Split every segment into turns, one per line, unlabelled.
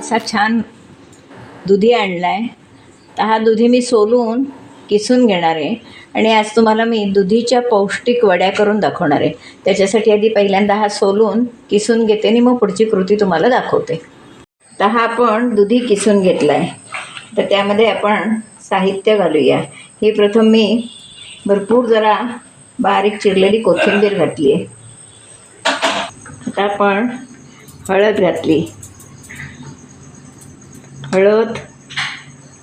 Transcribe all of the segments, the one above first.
असा छान दुधी आणला आहे तर हा दुधी मी सोलून किसून घेणार आहे. आणि आज तुम्हाला मी दुधीच्या पौष्टिक वड्या करून दाखवणार आहे. त्याच्यासाठी आधी पहिल्यांदा हा सोलून किसून घेते आणि मग पुढची कृती तुम्हाला दाखवते. तर हा आपण दुधी किसून घेतला आहे तर त्यामध्ये आपण साहित्य घालूया. ही प्रथम मी भरपूर जरा बारीक चिरलेली कोथिंबीर घातली आहे आता आपण हळद घातली. हळद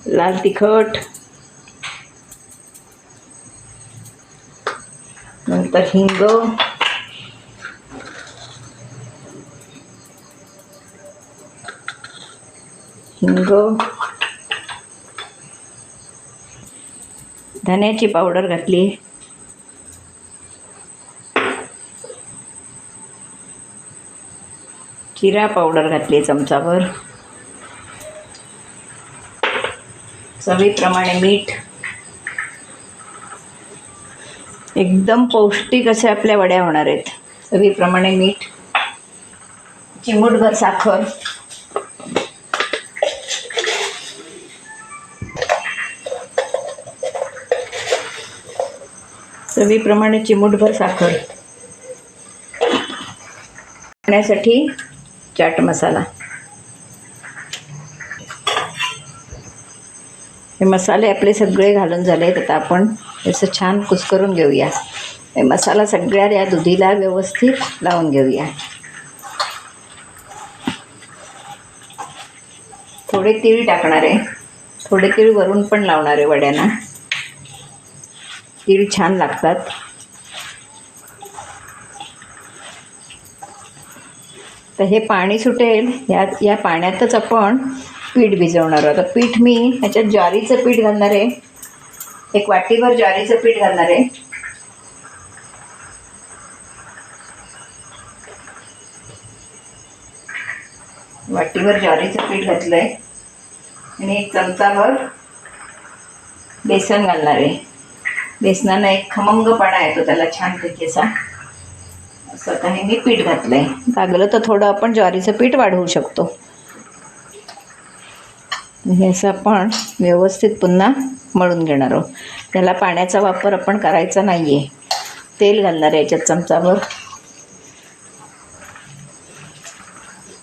लाल तिखट. नंतर हिंग. हिंग. धन्याची पावडर घातली. जिरा पावडर घातली चमचाभर. चवीप्रमाणे मीठ. एकदम पौष्टिक असे आपल्या वड्या होणार आहेत. चवीप्रमाणे मीठ. चिमूटभर साखर. चवीप्रमाणे चिमूटभर साखर. खाण्यासाठी चाट मसाला. हे मसाले आपले सगळे घालून झाले आहेत आता आपण याचं छान कुस्करून घेऊया. हे मसाला सगळ्या या दुधीला व्यवस्थित लावून घेऊया. थोडे तीळ टाकणार आहे. थोडे तीळ वरून पण लावणार आहे वड्यांना तीळ छान लागतात. तर हे पाणी सुटेल. या या पाण्यातच आपण पीठ भिजवणार आता पीठ मी ह्याच्यात ज्वारीचं पीठ घालणार आहे. एक वाटीभर ज्वारीचं पीठ घालणार आहे. वाटीभर ज्वारीचं पीठ घातलं आहे आणि एक चमचाभर बेसन घालणार आहे. बेसनानं एक खमंगपणा येतो त्याला छानपैकी असा. असं काही मी पीठ घातलं आहे लागलं तर थोडं आपण ज्वारीचं पीठ वाढवू शकतो. हे असं आपण व्यवस्थित पुन्हा मळून घेणार आहोत. त्याला पाण्याचा वापर आपण करायचा नाही आहे तेल घालणार आहे याच्यात चमचावर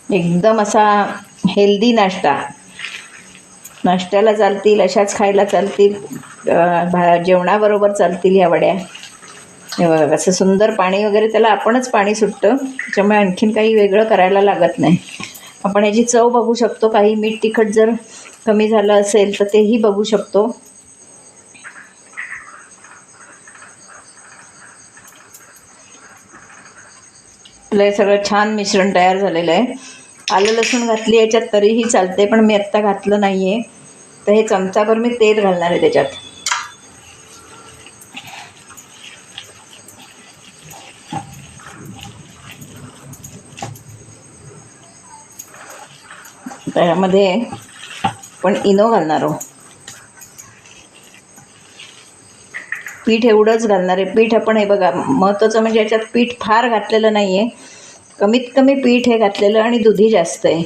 एकदम असा हेल्दी नाश्ता. नाश्त्याला चालतील अशाच खायला चालतील भा जेवणाबरोबर चालतील ह्या वड्या. असं सुंदर पाणी वगैरे त्याला आपणच पाणी सुटतं. त्याच्यामुळे आणखीन काही वेगळं करायला लागत नाही. आपण याची चव बघू शकतो. काही मीठ तिखट जर कमी झालं असेल तर तेही बघू शकतो. आपलं हे सगळं छान मिश्रण तयार झालेलं आहे. आलं लसूण घातली याच्यात तरीही चालते पण मी आत्ता घातलं नाही आहे तर हे चमचाभर मी तेल घालणार आहे त्याच्यात. त्यामध्ये पण इनो घालणार आहोत पीठ एवढंच घालणार आहे. पीठ आपण हे बघा महत्त्वाचं म्हणजे याच्यात पीठ फार घातलेलं नाही आहे कमीत कमी पीठ हे घातलेलं आणि दुधी जास्त आहे.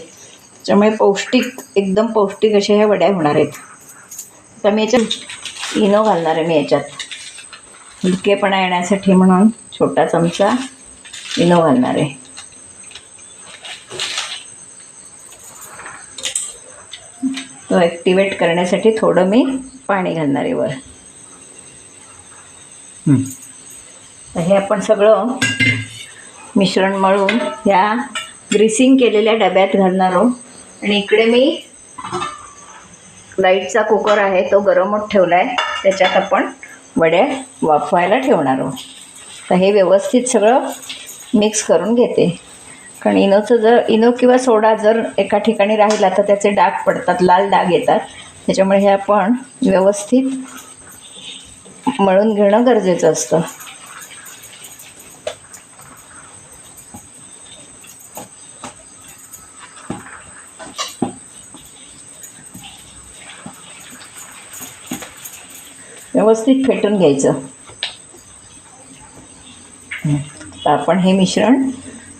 त्यामुळे पौष्टिक एकदम पौष्टिक अशा ह्या वड्या होणार आहेत. तर मी याच्यात इनो घालणार आहे मी याच्यात. हलकेपणा येण्यासाठी म्हणून छोटा चमचा इनो घालणार आहे. तो ॲक्टिवेट करण्यासाठी थोडं मी पाणी घालणार आहे वर. तर हे आपण सगळं मिश्रण मळून या ग्रीसिंग केलेल्या डब्यात घालणार आहोत. आणि इकडे मी लाईटचा कुकर आहे तो गरम होत ठेवला आहे त्याच्यात आपण वड्या वाफवायला ठेवणार आहोत. तर हे व्यवस्थित सगळं मिक्स करून घेते. कारण इनोचं जर इनो किंवा सोडा जर एका ठिकाणी राहिला तर त्याचे डाग पडतात लाल डाग येतात. त्याच्यामुळे हे आपण व्यवस्थित मळून घेणं गरजेचं असतं. व्यवस्थित फेटून घ्यायचं. तर आपण हे मिश्रण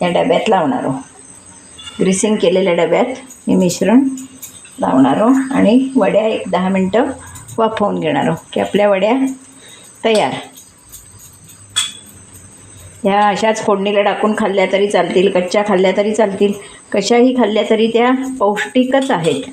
या डब्यात लावणार आहोत ग्रीसिंग केलेल्या डब्यात हे मिश्रण लावणार आहोत आणि वड्या एक दहा मिनटं वाफवून घेणार आहोत की आपल्या वड्या तयार. ह्या अशाच फोडणीला टाकून खाल्ल्या तरी चालतील कच्च्या खाल्ल्या तरी चालतील कशाही खाल्ल्या तरी त्या पौष्टिकच आहेत.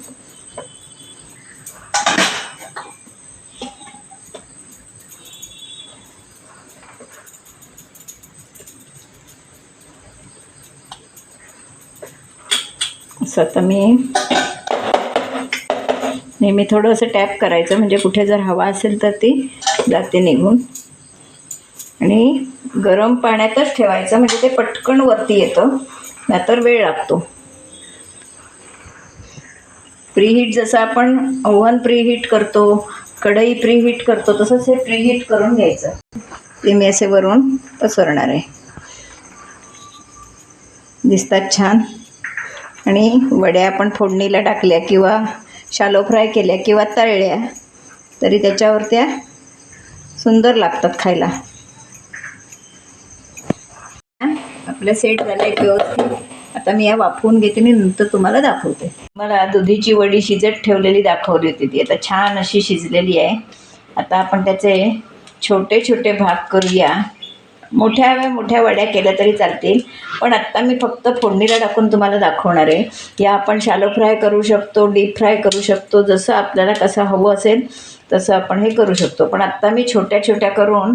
असं आता मी नेहमी थोडंसं टॅप करायचं म्हणजे कुठे जर हवा असेल तर ती जाते निघून आणि गरम पाण्यातच ठेवायचं म्हणजे ते पटकन वरती येतं नाहीतर वेळ लागतो. प्रीहीट जसं आपण ओव्हन प्रीहीट करतो कढई प्रीहीट करतो तसंच हे प्रीहीट करून घ्यायचं. ते मी असे वरून पसरणार आहे. दिसतात छान? आणि वड्या आपण फोडणीला टाकल्या किंवा शालो फ्राय केल्या किंवा तळल्या तरी त्याच्यावर त्या सुंदर लागतात खायला. आपलं सेट झालं आहे व्यवस्थित. आता मी या वाफवून घेते मी नंतर तुम्हाला दाखवते. मला दुधीची वडी शिजत ठेवलेली दाखवली होती ती. आता छान अशी शिजलेली आहे. आता आपण त्याचे छोटे छोटे भाग करूया. मोठ्या मोठ्या वड्या केल्या तरी चालतील. पण आत्ता मी फक्त फोडणीला टाकून तुम्हाला दाखवणार आहे. या आपण शालो फ्राय करू शकतो डीप फ्राय करू शकतो. जसं आपल्याला कसं हवं असेल तसं आपण हे करू शकतो. पण आत्ता मी छोट्या छोट्या करून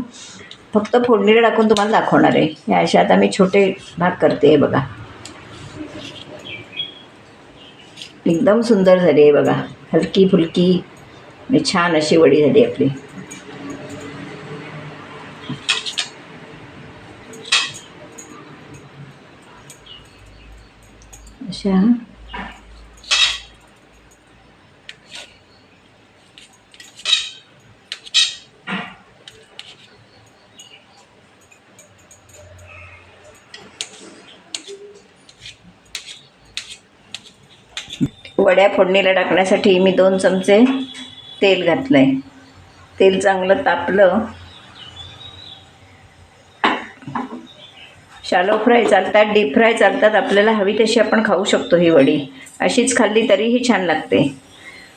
फक्त फोडणीला टाकून तुम्हाला दाखवणार आहे. या अशा आता मी छोटे भाग करते हे बघा. एकदम सुंदर झाली आहे बघा. हलकी फुलकी आणि छान अशी वडी झाली आपली. अशा वड्या फोडणीला टाकण्यासाठी मी दोन चमचे तेल घातलं आहे तेल चांगलं तापलं. शालो फ्राय चालतात डीप फ्राय चालतात आपल्याला हवी तशी आपण खाऊ शकतो ही वडी. अशीच खाल्ली तरीही छान लागते.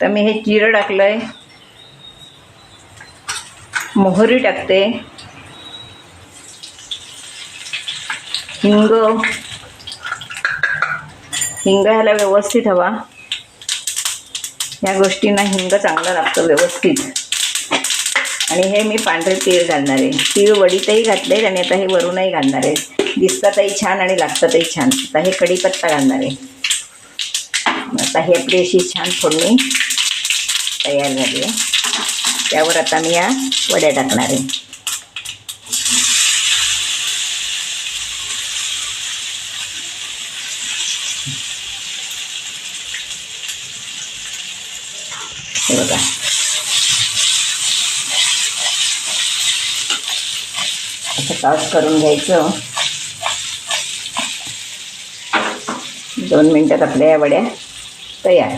तर मी हे जिरं टाकलं आहे मोहरी टाकते. हिंग. हिंग ह्याला व्यवस्थित हवा. या गोष्टींना हिंग चांगलं लागतं व्यवस्थित. आणि हे मी पांढरे तीळ घालणार आहे. तीळ वडीतही घातले आणि आता हे वरूनही घालणार आहे. दिसतातही छान आणि लागतातही छान. आता हे कढीपत्ता घालणार आहे. आता ही आपली अशी छान फोडणी तयार झाली आहे. त्यावर आता मी या वड्या टाकणार आहे. हे बघा. असं टॉस करून घ्यायचं. दोन मिनटात आपल्या या वड्या तयार.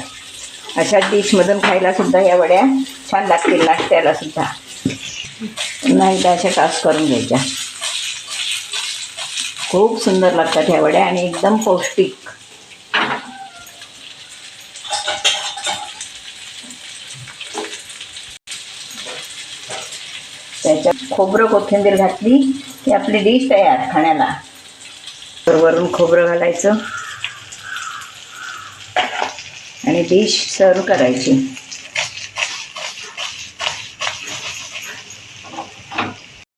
अशा डिशमधून खायला सुद्धा या वड्या छान लागतील नाश्त्यालासुद्धा पुन्हा एकदा अशा टास करून घ्यायच्या. खूप सुंदर लागतात ह्या वड्या आणि एकदम पौष्टिक. त्याच्यात खोबरं कोथिंबीर घातली की आपली डिश तयार खाण्याला. तर वरून खोबरं घालायचं. आणि डिश सर्व करायची.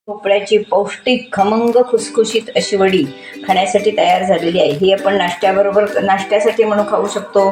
भोपळ्याची पौष्टिक खमंग खुसखुशीत अशी वडी खाण्यासाठी तयार झालेली आहे. ही आपण नाश्त्याबरोबर नाश्त्यासाठी म्हणून खाऊ शकतो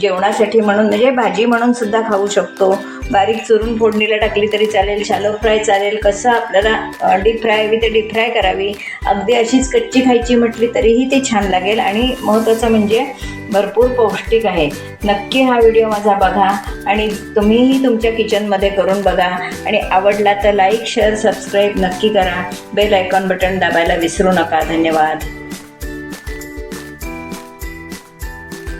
जेवणासाठी म्हणून म्हणजे भाजी म्हणून सुद्धा खाऊ शकतो. बारीक चुरून फोडणीला टाकली तरी चालेल शालो फ्राय चालेल कसं आपल्याला डीप फ्राय हवी तर डीप फ्राय करावी. अगदी अशीच कच्ची खायची म्हटली तरीही ती छान लागेल. आणि महत्त्वाचं म्हणजे भरपूर पौष्टिक आहे. नक्की हा व्हिडिओ माझा बघा आणि तुम्हीही तुमच्या किचनमध्ये करून बघा. आणि आवडला तर लाईक शेअर सबस्क्राईब नक्की करा. बेल आयकॉन बटन दाबायला विसरू नका. धन्यवाद.